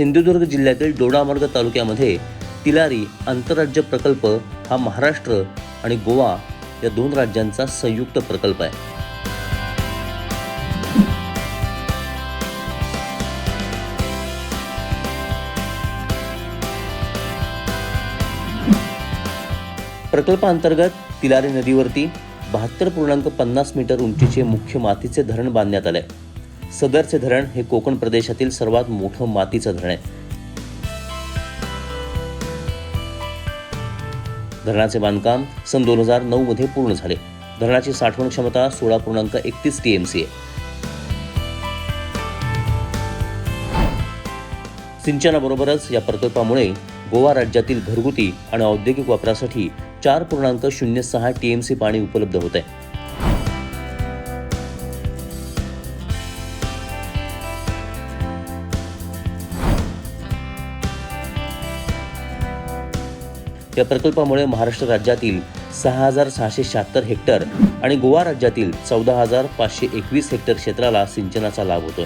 सिंधुदुर्ग जिल्ह्यातील दोडामार्ग तालुक्यामध्ये तिलारी आंतरराज्य प्रकल्प हा महाराष्ट्र आणि गोवा या दोन राज्यांचा संयुक्त प्रकल्प आहे. प्रकल्पांतर्गत तिलारी नदीवरती बहात्तर पूर्णांक पन्नास मीटर उंचीचे मुख्य मातीचे धरण बांधण्यात आले सदरचे धरण हे कोकण प्रदेशातील सर्वात मोठं मातीचं धरण आहे. धरणाचे बांधकाम सन दोन हजार नऊ मध्ये पूर्ण झाले. धरणाची साठवण क्षमता सोळा पूर्णांक एकतीस टीएमसी आहे. सिंचनाबरोबरच या प्रकल्पामुळे गोवा राज्यातील घरगुती आणि औद्योगिक वापरासाठी चार पूर्णांक शून्य सहा टीएमसी पाणी उपलब्ध होत आहे. या प्रकल्पामुळे महाराष्ट्र राज्यातील सहा हजार सहाशे शहात्तर हेक्टर आणि गोवा राज्यातील चौदा हजार पाचशे एकवीस हेक्टर क्षेत्राला सिंचनाचा लाभ होतोय.